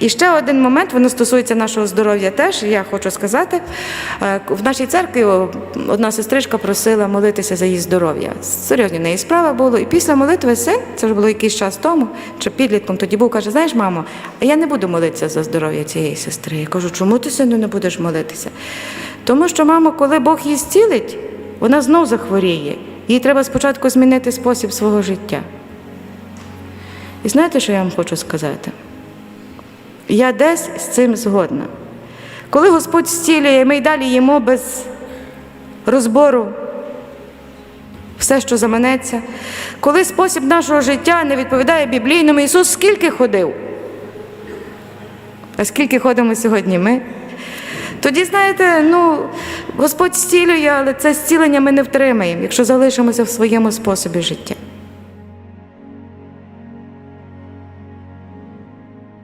І ще один момент, воно стосується нашого здоров'я теж. Я хочу сказати, е, в нашій церкві одна сестричка просила молитися за її здоров'я. Серйозні в неї справа було. І після молитви син, це вже було якийсь час тому, чи підлітком тоді був, каже: знаєш, мамо, я не буду молитися за здоров'я цієї сестри. Я кажу, чому ти сину не будеш молитися? Тому що, мамо, коли Бог її зцілить, вона знов захворіє. Їй треба спочатку змінити спосіб свого життя. І знаєте, що я вам хочу сказати? Я десь з цим згодна. Коли Господь зцілює, ми й далі їмо без розбору все, що заманеться. Коли спосіб нашого життя не відповідає біблійному, Ісус скільки ходив? А скільки ходимо сьогодні ми? Тоді, знаєте, ну, Господь зцілює, але це зцілення ми не втримаємо, якщо залишимося в своєму способі життя.